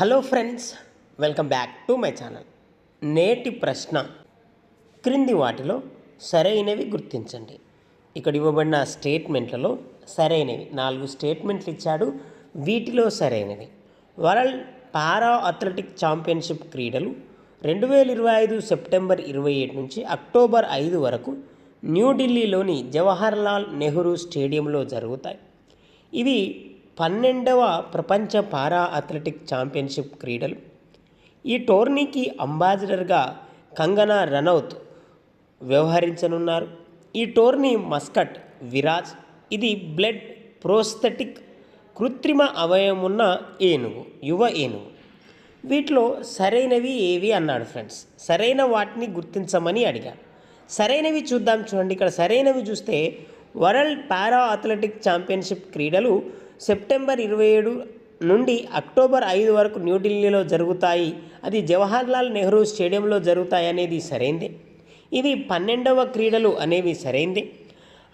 Hello friends welcome back to my channel. నేటి ప్రశ్న క్రింది వాటిలో సరైనవి గుర్తించండి. ఇక్కడ ఇవ్వబడిన స్టేట్మెంట్లలో సరైనవి. నాలుగు స్టేట్మెంట్లు ఇచ్చాడు వీటిలో సరైనవి. వరల్డ్ పారా అథ్లెటిక్ ఛాంపియన్షిప్ క్రీడలు రెండు వేల ఇరవై ఐదు సెప్టెంబర్ ఇరవై ఏడు నుంచి అక్టోబర్ ఐదు వరకు న్యూఢిల్లీలోని జవహర్లాల్ నెహ్రూ స్టేడియంలో జరుగుతాయి. ఇవి పన్నెండవ ప్రపంచ పారా అథ్లెటిక్ ఛాంపియన్షిప్ క్రీడలు. ఈ టోర్నీకి అంబాసిడర్గా కంగనా రనౌత్ వ్యవహరించనున్నారు. ఈ టోర్నీ మస్కట్ విరాజ్ ఇది బ్లడ్ ప్రోస్థెటిక్ కృత్రిమ అవయవం ఉన్న ఏనుగు యువ ఏనుగు. వీటిలో సరైనవి ఏవి అన్నాడు ఫ్రెండ్స్. సరైన వాటిని గుర్తించమని అడిగాను సరైనవి చూద్దాం చూడండి. ఇక్కడ సరైనవి చూస్తే వరల్డ్ పారా అథ్లెటిక్ ఛాంపియన్షిప్ క్రీడలు సెప్టెంబర్ ఇరవై ఏడు నుండి అక్టోబర్ ఐదు వరకు న్యూఢిల్లీలో జరుగుతాయి. అది జవహర్లాల్ నెహ్రూ స్టేడియంలో జరుగుతాయి అనేది సరైందే. ఇవి పన్నెండవ క్రీడలు అనేవి సరైందే.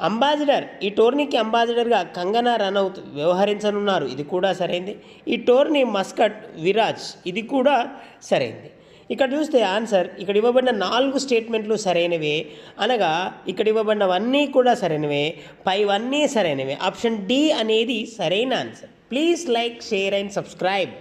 అంబాసిడర్ ఈ టోర్నీకి అంబాసిడర్గా కంగనా రనౌత్ వ్యవహరించనున్నారు. ఇది కూడా సరైంది. ఈ టోర్నీ మస్కట్ విరాజ్ ఇది కూడా సరైంది. ఇక్కడ చూస్తే ఆన్సర్ ఇక్కడ ఇవ్వబడిన నాలుగు స్టేట్మెంట్లు సరైనవే అనగా ఇక్కడ ఇవ్వబడినవన్నీ కూడా సరైనవే పైవన్నీ సరైనవే. ఆప్షన్ డి అనేది సరైన answer please like share and subscribe